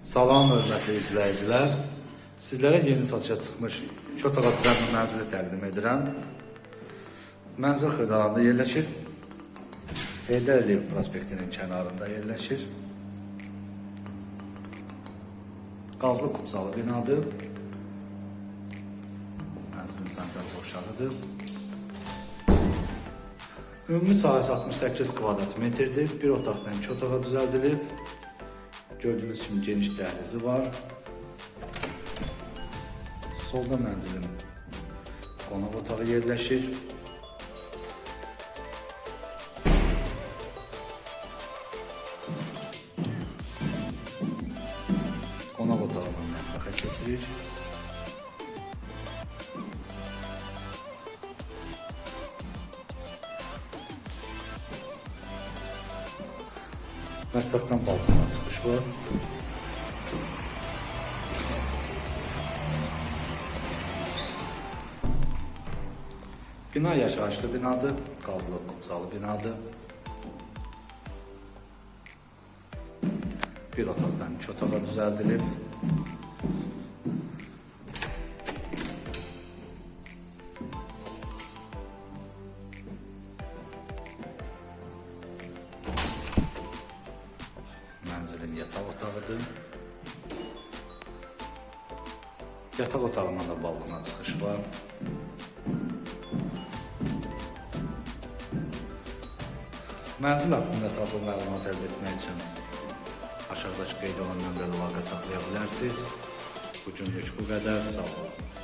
Salam hörmətli izləyicilər. Sizlərə yeni satışa çıxmış Çotağa düzəlmə mənzili təqdim edirəm. Mənzil xırdalarında yerləşir. Heydər Əliyev prospektinin kənarında yerləşir. Qazlı kubsalı binadır. Mənzilin səmtləri boşalıdır. Ümumi sahəsi 68 kvadrat metrdir. Bir otaqdan iki otağa. Gördüğünüz kimi geniş dəhlizi var. Solda mənzilin qonaq otağı yerləşir. Qonaq otağından mətbəxə keçirik. Mətbəxdən balkona çıxış var. Bina yaşayışlı binadır, qazlı kubzalı binadır. Bir otaqdan iki otağa düzəldilib. Mənzilin yataq otağıdır. Yataq otağından da balkona çıxış var. Mənzil haqqında ətraflı məlumat əldə etmək üçün aşağıdakı qeyd olunan nömrəli əlaqə saxlaya bilərsiniz. Bu günlük bu qədər. Sağ olun.